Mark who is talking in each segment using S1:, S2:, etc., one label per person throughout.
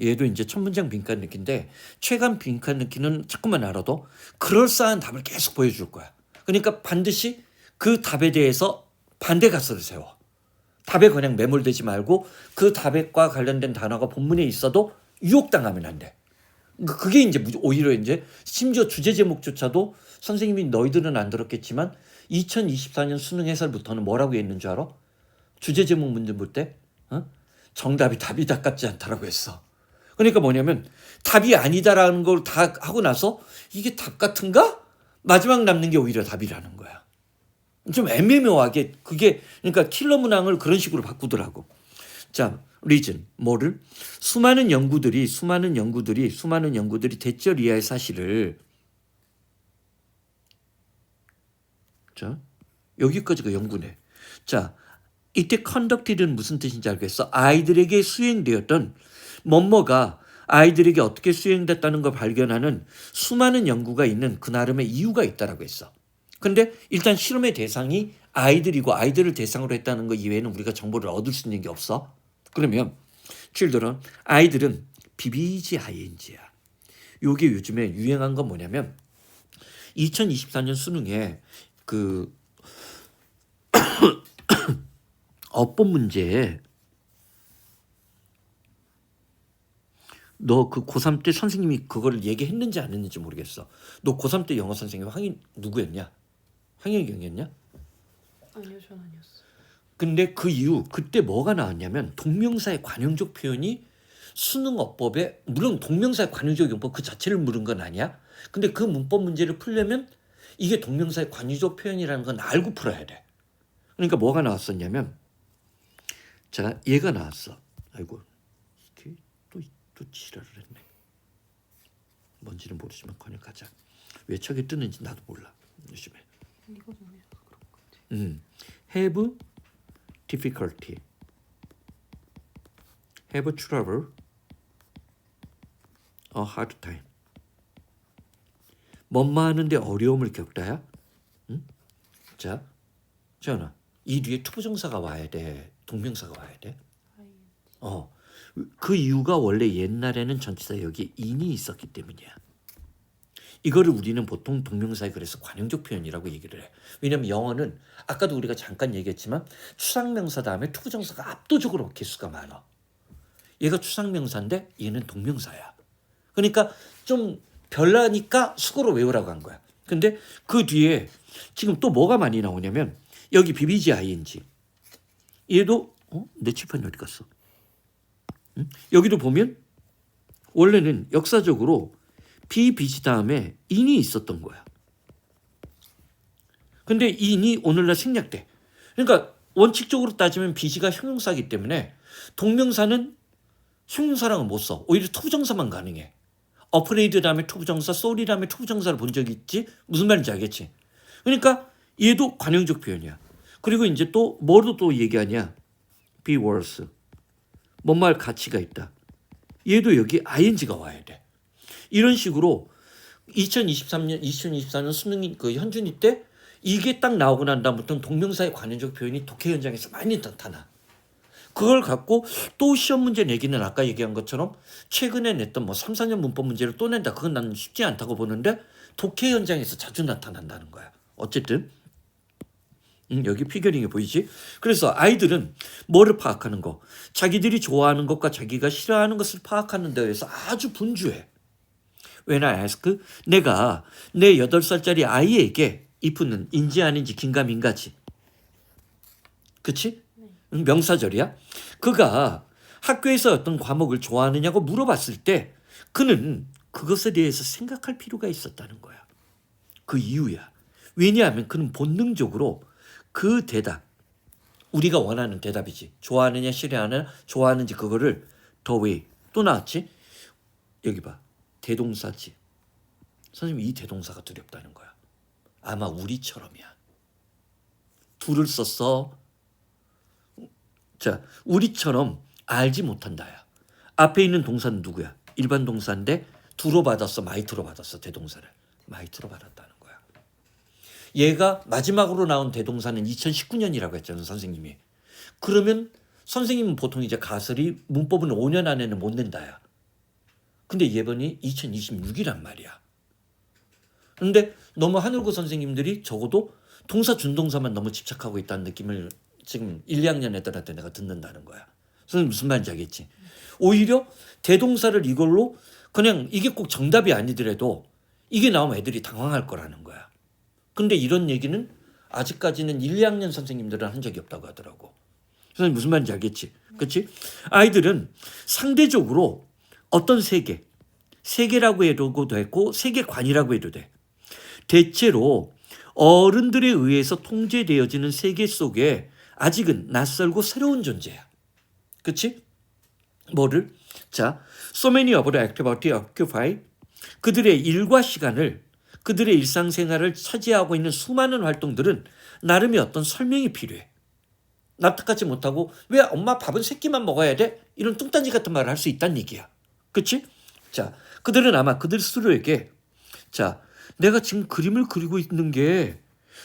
S1: 얘도 이제 첫 문장 빈칸 넣기인데 최강 빈칸 넣기는 자꾸만 알아도 그럴싸한 답을 계속 보여줄 거야. 그러니까 반드시 그 답에 대해서 반대 가설을 세워. 답에 그냥 매몰되지 말고 그 답과 관련된 단어가 본문에 있어도 유혹당하면 안 돼. 그- 그게 이제 무- 오히려 이제 심지어 주제 제목조차도 선생님이 너희들은 안 들었겠지만 2024년 수능 해설부터는 뭐라고 했는 줄 알아? 주제 제목 문제 볼 때 어? 정답이 답이 다 같지 않다라고 했어. 그러니까 뭐냐면 답이 아니다라는 걸 다 하고 나서 이게 답 같은가? 마지막 남는 게 오히려 답이라는 거야. 좀 애매모호하게 그게 그러니까 킬러 문항을 그런 식으로 바꾸더라고. 자, 리즌 뭐를 수많은 연구들이 수많은 연구들이 수많은 연구들이 대절 이하의 사실을 자 여기까지가 연구네. 자 이때 conducted는 무슨 뜻인지 알겠어? 아이들에게 수행되었던 뭐뭐가 아이들에게 어떻게 수행됐다는 걸 발견하는 수많은 연구가 있는 그 나름의 이유가 있다라고 했어. 근데 일단 실험의 대상이 아이들이고 아이들을 대상으로 했다는 것 이외에는 우리가 정보를 얻을 수 있는 게 없어. 그러면 칠들은 아이들은 비비지 ing야. 요게 요즘에 유행한 건 뭐냐면 2024년 수능에 그 어법 문제에 너 그 고3 때 선생님이 그거를 얘기했는지 안 했는지 모르겠어. 너 고3 때 영어 선생님 황인 누구였냐? 황현경이었냐?
S2: 아니요, 전 아니었어요.
S1: 근데 그 이후 그때 뭐가 나왔냐면 동명사의 관용적 표현이 수능 어법에 물론 동명사의 관용적 용법 그 자체를 물은 건 아니야. 근데 그 문법 문제를 풀려면 이게 동명사의 관용적 표현이라는 건 알고 풀어야 돼. 그러니까 뭐가 나왔었냐면 자 얘가 나왔어. 아이고 또또 지랄을 했네. 뭔지는 모르지만 그냥 가자. 왜 저게 뜨는지 나도 몰라 요즘에.
S2: 이거 보면 그런 것 같아요.
S1: 음, have difficulty, have trouble, a hard time. 뭔마 하는데 어려움을 겪다야? 응? 자, 전아, 이 뒤에 투부정사가 와야 돼. 동명사가 와야 돼. 어, 그 이유가 원래 옛날에는 전치사 여기 인이 있었기 때문이야. 이거를 우리는 보통 동명사에 그래서 관용적 표현이라고 얘기를 해. 왜냐면 영어는 아까도 우리가 잠깐 얘기했지만 추상명사 다음에 투부정사가 압도적으로 개수가 많아. 얘가 추상명사인데 얘는 동명사야. 그러니까 좀 별나니까 수고로 외우라고 한 거야. 근데 그 뒤에 지금 또 뭐가 많이 나오냐면 여기 비비지 ing. 얘도 어? 내 칠판이 어디 갔어? 응? 여기도 보면 원래는 역사적으로 비비지 다음에 인이 있었던 거야. 근데 이 인이 오늘날 생략돼. 그러니까 원칙적으로 따지면 비지가 형용사이기 때문에 동명사는 형용사랑은 못 써. 오히려 투부정사만 가능해. 어프레이드 다음에 투부정사, 쏘리 다음에 투부정사를 본 적이 있지? 무슨 말인지 알겠지? 그러니까 얘도 관용적 표현이야. 그리고 이제 또 뭐로 또 얘기하냐? be worse. 뭔말 가치가 있다. 얘도 여기 ing가 와야 돼. 이런 식으로 2023년, 2024년 수능 그 현준이 때 이게 딱 나오고 난 다음부터는 동명사의 관용적 표현이 독해 현장에서 많이 나타나. 그걸 갖고 또 시험 문제 내기는 아까 얘기한 것처럼 최근에 냈던 뭐 3, 4년 문법 문제를 또 낸다. 그건 나는 쉽지 않다고 보는데 독해 현장에서 자주 나타난다는 거야. 어쨌든 음, 여기 피겨링이 보이지? 그래서 아이들은 뭐를 파악하는 거? 자기들이 좋아하는 것과 자기가 싫어하는 것을 파악하는 데에서 아주 분주해. When I ask, 내가 내 8살짜리 아이에게 이프는 인지 아닌지 긴가민가지. 그치? 응, 명사절이야. 그가 학교에서 어떤 과목을 좋아하느냐고 물어봤을 때 그는 그것에 대해서 생각할 필요가 있었다는 거야. 그 이유야. 왜냐하면 그는 본능적으로 그 대답, 우리가 원하는 대답이지. 좋아하느냐, 싫어하느냐, 좋아하는지 그거를 더 웨이. 또 나왔지? 여기 봐. 대동사지. 선생님 이 대동사가 두렵다는 거야. 아마 우리처럼이야. 둘을 썼어. 자, 우리처럼 알지 못한다야. 앞에 있는 동사는 누구야? 일반 동사인데 두로 받았어, 마이트로 받았어, 대동사를. 마이트로 받았다는 거야. 얘가 마지막으로 나온 대동사는 2019년이라고 했잖아요, 선생님이. 그러면 선생님은 보통 이제 가설이 문법은 5년 안에는 못 낸다야. 근데 이번이 2026이란 말이야. 근데 너무 하늘고 선생님들이 적어도 동사 준동사만 너무 집착하고 있다는 느낌을 지금 1, 2학년 애들한테 내가 듣는다는 거야. 선생님 무슨 말인지 알겠지? 오히려 대동사를 이걸로 그냥 이게 꼭 정답이 아니더라도 이게 나오면 애들이 당황할 거라는 거야. 근데 이런 얘기는 아직까지는 1, 2학년 선생님들은 한 적이 없다고 하더라고. 선생님 무슨 말인지 알겠지? 그렇지? 아이들은 상대적으로 어떤 세계, 세계라고 해도 되고 세계관이라고 해도 돼. 대체로 어른들에 의해서 통제되어지는 세계 속에 아직은 낯설고 새로운 존재야. 그치? 뭐를? 자, so many of the activity occupy 그들의 일과 시간을 그들의 일상생활을 차지하고 있는 수많은 활동들은 나름의 어떤 설명이 필요해. 납득하지 못하고 왜 엄마 밥은 세 끼만 먹어야 돼? 이런 뚱딴지 같은 말을 할 수 있다는 얘기야. 그치? 자, 그들은 아마 그들 스스로에게 자, 내가 지금 그림을 그리고 있는 게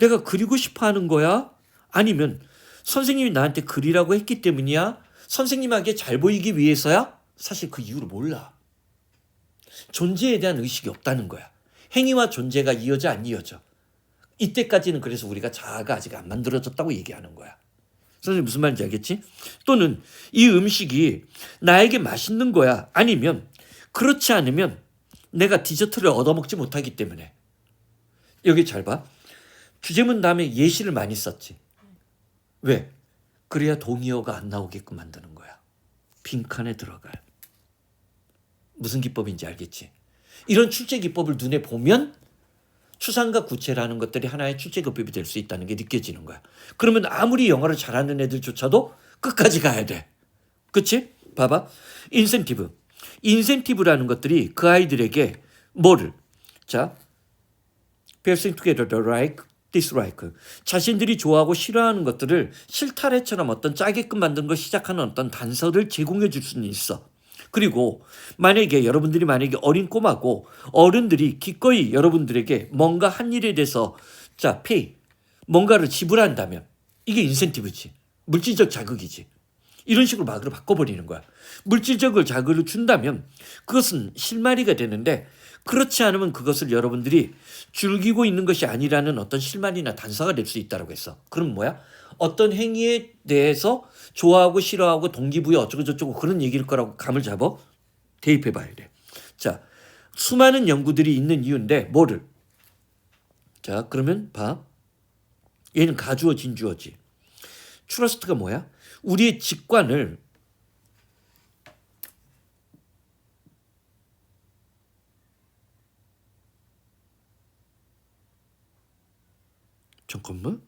S1: 내가 그리고 싶어 하는 거야? 아니면 선생님이 나한테 그리라고 했기 때문이야? 선생님에게 잘 보이기 위해서야? 사실 그 이유를 몰라. 존재에 대한 의식이 없다는 거야. 행위와 존재가 이어져 안 이어져. 이때까지는 그래서 우리가 자아가 아직 안 만들어졌다고 얘기하는 거야. 선생님 무슨 말인지 알겠지? 또는 이 음식이 나에게 맛있는 거야. 아니면 그렇지 않으면 내가 디저트를 얻어먹지 못하기 때문에. 여기 잘 봐. 주제문 다음에 예시를 많이 썼지. 왜? 그래야 동의어가 안 나오게끔 만드는 거야. 빈칸에 들어갈. 무슨 기법인지 알겠지? 이런 출제 기법을 눈에 보면 추상과 구체라는 것들이 하나의 출제 기법이 될 수 있다는 게 느껴지는 거야. 그러면 아무리 영어를 잘하는 애들조차도 끝까지 가야 돼. 그치? 봐봐. 인센티브. 인센티브라는 것들이 그 아이들에게 뭐를? 자, piercing together the like, dislike. 자신들이 좋아하고 싫어하는 것들을 실타래처럼 어떤 짜게끔 만든 걸 시작하는 어떤 단서를 제공해 줄 수는 있어. 그리고 만약에 여러분들이 만약에 어린 꼬마고 어른들이 기꺼이 여러분들에게 뭔가 한 일에 대해서 자, 페이 뭔가를 지불한다면 이게 인센티브지. 물질적 자극이지. 이런 식으로 막으로 바꿔버리는 거야. 물질적을 자극을 준다면 그것은 실마리가 되는데 그렇지 않으면 그것을 여러분들이 즐기고 있는 것이 아니라는 어떤 실마리나 단서가 될 수 있다고 했어. 그럼 뭐야? 어떤 행위에 대해서 좋아하고 싫어하고 동기부여 어쩌고 저쩌고 그런 얘기일 거라고 감을 잡아 대입해 봐야 돼. 자, 수많은 연구들이 있는 이유인데 뭐를? 자, 그러면 봐. 얘는 가주어 진주어지. 트러스트가 뭐야? 우리의 직관을 잠깐만.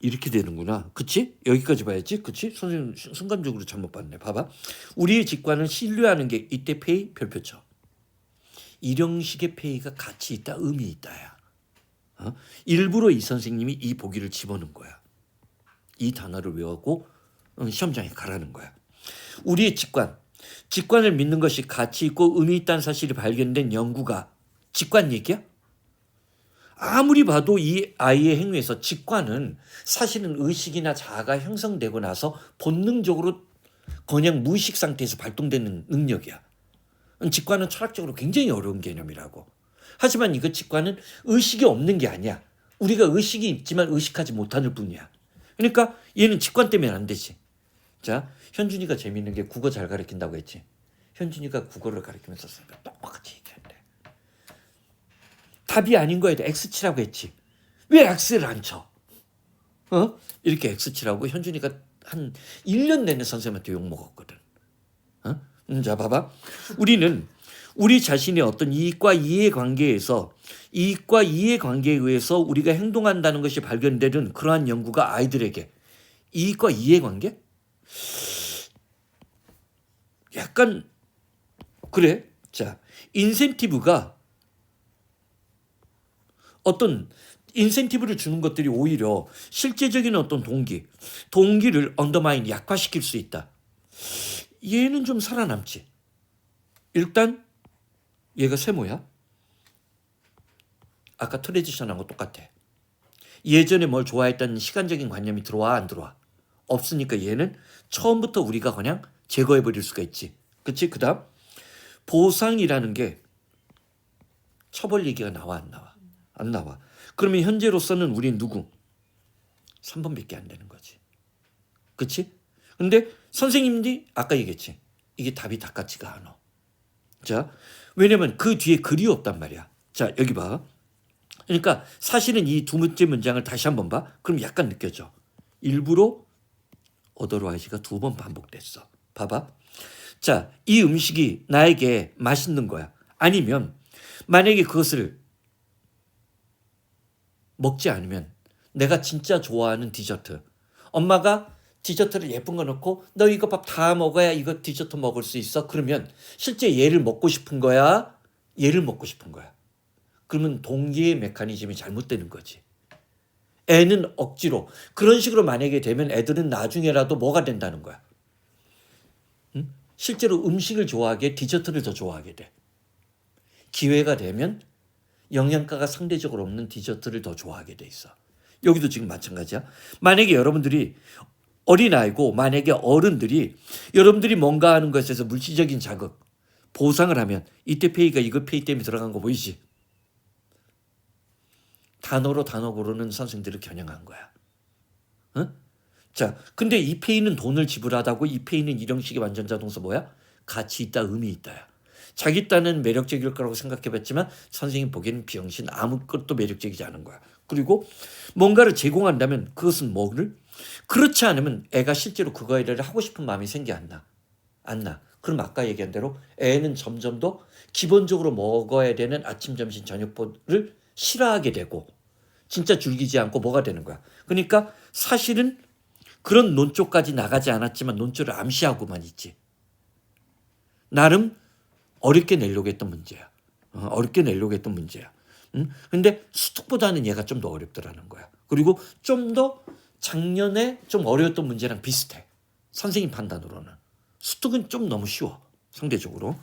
S1: 이렇게 되는구나. 그치? 여기까지 봐야지. 그치? 선생님 순- 순간적으로 잘못 봤네. 봐봐. 우리의 직관을 신뢰하는 게 이때 페이 별표죠. 일형식의 페이가 가치 있다, 의미 있다야. 어? 일부러 이 선생님이 이 보기를 집어넣은 거야. 이 단어를 외웠고 어, 시험장에 가라는 거야. 우리의 직관, 직관을 믿는 것이 가치 있고 의미 있다는 사실이 발견된 연구가 직관 얘기야? 아무리 봐도 이 아이의 행위에서 직관은 사실은 의식이나 자아가 형성되고 나서 본능적으로 그냥 무의식 상태에서 발동되는 능력이야. 직관은 철학적으로 굉장히 어려운 개념이라고. 하지만 이거 직관은 의식이 없는 게 아니야. 우리가 의식이 있지만 의식하지 못하는 뿐이야. 그러니까 얘는 직관 때문에 안 되지. 자, 현준이가 재밌는 게 국어 잘 가르친다고 했지. 현준이가 국어를 가르치면서 똑같이 얘기한대. 답이 아닌 거에 대해 X치라고 했지. 왜 X를 안 쳐? 어? 이렇게 X치라고 현준이가 한 1년 내내 선생님한테 욕먹었거든. 어? 음, 자, 봐봐. 우리는 우리 자신의 어떤 이익과 이해 관계에서 이익과 이해 관계에 의해서 우리가 행동한다는 것이 발견되는 그러한 연구가 아이들에게 이익과 이해 관계? 약간 그래. 자, 인센티브가 어떤 인센티브를 주는 것들이 오히려 실제적인 어떤 동기, 동기를 언더마인 약화시킬 수 있다. 얘는 좀 살아남지. 일단 얘가 세모야? 아까 트레디션한 거 똑같아. 예전에 뭘 좋아했다는 시간적인 관념이 들어와 안 들어와? 없으니까 얘는 처음부터 우리가 그냥 제거해 버릴 수가 있지. 그치? 그 다음 보상이라는 게 처벌 얘기가 나와 안 나와? 안 나와. 그러면 현재로서는 우린 누구? 3번밖에 안 되는 거지. 그치? 근데 선생님들이 아까 얘기했지. 이게 답이 다 같지가 않아. 자, 왜냐면 그 뒤에 글이 없단 말이야. 자, 여기 봐. 그러니까 사실은 이 두 번째 문장을 다시 한번 봐. 그럼 약간 느껴져. 일부러 어더라이즈가 두 번 반복됐어. 봐봐. 자, 이 음식이 나에게 맛있는 거야. 아니면 만약에 그것을 먹지 않으면 내가 진짜 좋아하는 디저트. 엄마가 디저트를 예쁜 거 넣고 너 이거 밥 다 먹어야 이거 디저트 먹을 수 있어. 그러면 실제 얘를 먹고 싶은 거야. 얘를 먹고 싶은 거야. 그러면 동기의 메커니즘이 잘못되는 거지. 애는 억지로 그런 식으로 만약에 되면 애들은 나중에라도 뭐가 된다는 거야. 응? 실제로 음식을 좋아하게 디저트를 더 좋아하게 돼. 기회가 되면 영양가가 상대적으로 없는 디저트를 더 좋아하게 돼 있어. 여기도 지금 마찬가지야. 만약에 여러분들이 어린아이고 만약에 어른들이 여러분들이 뭔가 하는 것에서 물질적인 자극, 보상을 하면 이때 페이가 이거 페이 때문에 들어간 거 보이지? 단어로 단어 고르는 선생들을 겨냥한 거야. 어? 자, 근데 이 페이는 돈을 지불하다고 이 페이는 일형식의 완전 자 동사 뭐야? 가치 있다, 의미 있다야. 자기 딴은 매력적일 거라고 생각해봤지만 선생님 보기에는 비영신 아무것도 매력적이지 않은 거야. 그리고 뭔가를 제공한다면 그것은 뭐를? 그렇지 않으면 애가 실제로 그거에 대해 하고 싶은 마음이 생기 안 나. 안 나. 그럼 아까 얘기한 대로 애는 점점 더 기본적으로 먹어야 되는 아침, 점심, 저녁을 싫어하게 되고 진짜 즐기지 않고 뭐가 되는 거야. 그러니까 사실은 그런 논조까지 나가지 않았지만 논조를 암시하고만 있지. 나름 어렵게 내려고 했던 문제야. 어, 어렵게 내려고 했던 문제야. 응? 근데 수특보다는 얘가 좀 더 어렵더라는 거야. 그리고 좀 더 작년에 좀 어려웠던 문제랑 비슷해. 선생님 판단으로는. 수특은 좀 너무 쉬워. 상대적으로.